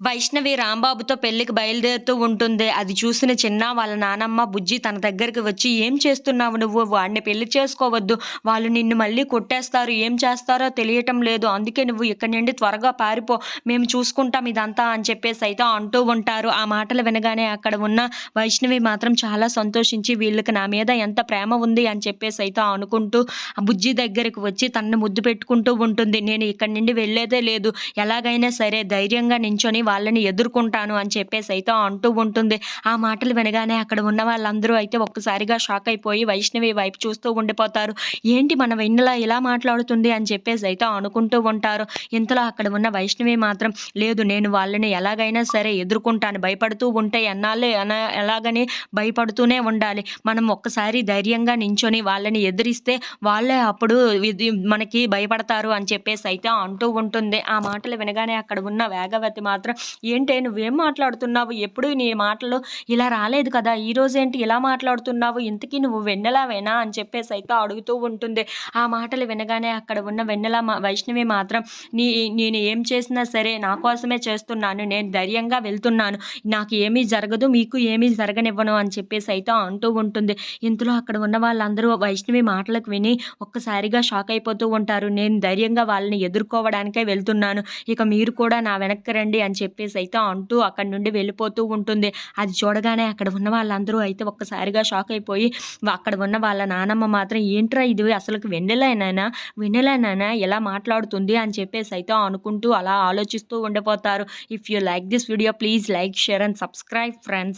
వైష్ణవి రాంబాబుతో పెళ్ళికి బయలుదేరుతూ ఉంటుంది. అది చూసిన చిన్న వాళ్ళ నానమ్మ బుజ్జి తన దగ్గరికి వచ్చి ఏం చేస్తున్నావు నువ్వు? వాడిని పెళ్ళి చేసుకోవద్దు. వాళ్ళు నిన్ను మళ్ళీ కొట్టేస్తారు. ఏం చేస్తారో తెలియటం లేదు. అందుకే నువ్వు ఇక్కడి నుండి త్వరగా పారిపో. మేము చూసుకుంటాం ఇదంతా అని చెప్పేసి అయితే అంటూ ఉంటారు. ఆ మాటలు వినగానే అక్కడ ఉన్న వైష్ణవి మాత్రం చాలా సంతోషించి వీళ్ళకి నా మీద ఎంత ప్రేమ ఉంది అని చెప్పేసి అయితే అనుకుంటూ ఆ బుజ్జి దగ్గరికి వచ్చి తనను ముద్దు పెట్టుకుంటూ ఉంటుంది. నేను ఇక్కడి నుండి వెళ్ళేదే లేదు. ఎలాగైనా సరే ధైర్యంగా నించొని వాళ్ళని ఎదుర్కొంటాను అని చెప్పేసి అయితే అంటూ ఉంటుంది. ఆ మాటలు వినగానే అక్కడ ఉన్న వాళ్ళందరూ అయితే ఒక్కసారిగా షాక్ అయిపోయి వైష్ణవి వైపు చూస్తూ ఉండిపోతారు. ఏంటి మన వెన్నెల ఇలా మాట్లాడుతుంది? అని చెప్పేసి అయితే అనుకుంటూ ఉంటారు. ఇంతలో అక్కడ ఉన్న వైష్ణవి మాత్రం లేదు నేను వాళ్ళని ఎలాగైనా సరే ఎదుర్కొంటాను. భయపడుతూ ఉంటే ఎన్నాళ్ళే ఎలాగని భయపడుతూనే ఉండాలి. మనం ఒక్కసారి ధైర్యంగా నించొని వాళ్ళని ఎదిరిస్తే వాళ్ళే అప్పుడు ఇది మనకి భయపడతారు అని చెప్పేసి అయితే అంటూ ఉంటుంది. ఆ మాటలు వినగానే అక్కడ ఉన్న వేగవతి మాత్రం ఏంటే నువ్వేం మాట్లాడుతున్నావు? ఎప్పుడు నీ మాటలు ఇలా రాలేదు కదా ఈ రోజు ఏంటి ఇలా మాట్లాడుతున్నావు? ఇంతకీ నువ్వు వెన్నెలావేనా అని చెప్పేసి అయితే అడుగుతూ ఉంటుంది. ఆ మాటలు వినగానే అక్కడ ఉన్న వెన్నెల వైష్ణవి మాత్రం నీ నేను ఏం చేసినా సరే నా కోసమే చేస్తున్నాను నేను ధైర్యంగా వెళ్తున్నాను నాకు ఏమీ జరగదు మీకు ఏమీ జరగనివ్వను అని చెప్పేసి అయితే అంటూ ఉంటుంది. ఇంతలో అక్కడ ఉన్న వాళ్ళందరూ వైష్ణవి మాటలకు విని ఒక్కసారిగా షాక్ అయిపోతూ ఉంటారు. నేను ధైర్యంగా వాళ్ళని ఎదుర్కోవడానికే వెళ్తున్నాను. ఇక మీరు కూడా నా వెనక్కి రండి అని చెప్పి చెప్పేసి అయితే అంటూ అక్కడ నుండి వెళ్ళిపోతూ ఉంటుంది. అది చూడగానే అక్కడ ఉన్న వాళ్ళందరూ అయితే ఒక్కసారిగా షాక్ అయిపోయి అక్కడ ఉన్న వాళ్ళ నానమ్మ మాత్రం ఏంట్రా ఇది? అసలుకి వెన్నెలైనా వెన్నెలైనా ఎలా మాట్లాడుతుంది? అని చెప్పేసి అయితే అనుకుంటూ అలా ఆలోచిస్తూ ఉండిపోతారు. If you like this video please like share and subscribe friends